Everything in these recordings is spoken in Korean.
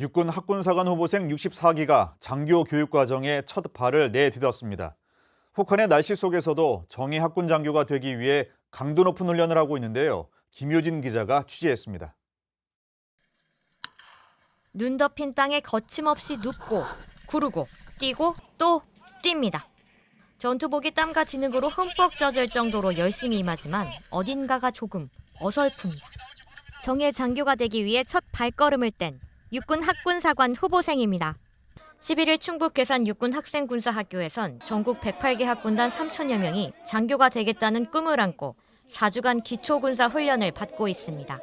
육군 학군사관 후보생 64기가 장교 교육 과정에 첫 발을 내디뎠습니다. 혹한의 날씨 속에서도 정예 학군 장교가 되기 위해 강도 높은 훈련을 하고 있는데요. 김효진 기자가 취재했습니다. 눈 덮인 땅에 거침없이 눕고 구르고 뛰고 또 뜁니다. 전투복이 땀과 진흙으로 흠뻑 젖을 정도로 열심히 임하지만 어딘가가 조금 어설픕니다. 정예 장교가 되기 위해 첫 발걸음을 뗀 육군 학군사관 후보생입니다. 11일 충북 괴산 육군 학생군사학교에선 전국 108개 학군단 3천여 명이 장교가 되겠다는 꿈을 안고 4주간 기초군사 훈련을 받고 있습니다.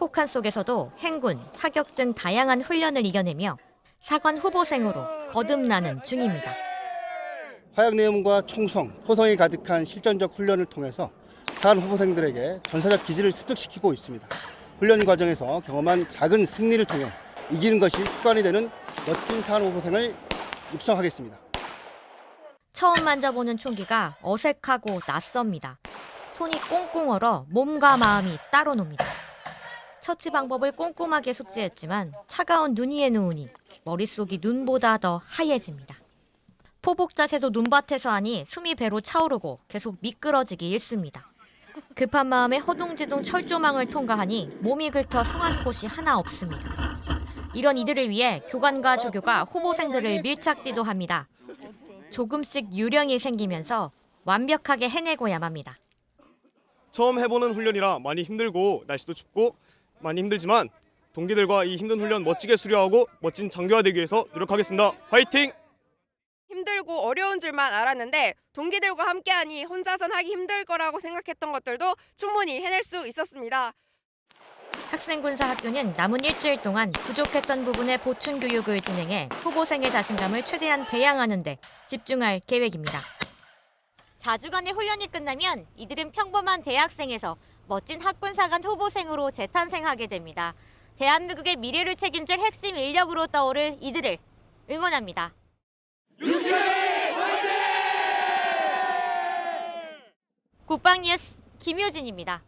혹한 속에서도 행군, 사격 등 다양한 훈련을 이겨내며 사관 후보생으로 거듭나는 중입니다. 화약 내음과 총성, 포성이 가득한 실전적 훈련을 통해서 사관 후보생들에게 전사적 기질을 습득시키고 있습니다. 훈련 과정에서 경험한 작은 승리를 통해 이기는 것이 습관이 되는 멋진 사관 후보생을 육성하겠습니다. 처음 만져보는 총기가 어색하고 낯섭니다. 손이 꽁꽁 얼어 몸과 마음이 따로 놉니다. 처치 방법을 꼼꼼하게 숙지했지만 차가운 눈 위에 누우니 머릿속이 눈보다 더 하얘집니다. 포복 자세도 눈밭에서 하니 숨이 배로 차오르고 계속 미끄러지기 일쑤입니다. 급한 마음에 허둥지둥 철조망을 통과하니 몸이 긁혀 성한 곳이 하나 없습니다. 이런 이들을 위해 교관과 조교가 후보생들을 밀착 지도 합니다. 조금씩 유령이 생기면서 완벽하게 해내고야 합니다. 처음 해보는 훈련이라 많이 힘들고 날씨도 춥고 많이 힘들지만 동기들과 이 힘든 훈련 멋지게 수료하고 멋진 장교가 되기 위해서 노력하겠습니다. 화이팅! 힘들고 어려운 줄만 알았는데 동기들과 함께하니 혼자선 하기 힘들 거라고 생각했던 것들도 충분히 해낼 수 있었습니다. 학생군사학교는 남은 일주일 동안 부족했던 부분의 보충 교육을 진행해 후보생의 자신감을 최대한 배양하는 데 집중할 계획입니다. 4주간의 훈련이 끝나면 이들은 평범한 대학생에서 멋진 학군사관 후보생으로 재탄생하게 됩니다. 대한민국의 미래를 책임질 핵심 인력으로 떠오를 이들을 응원합니다. 국방뉴스 김효진입니다.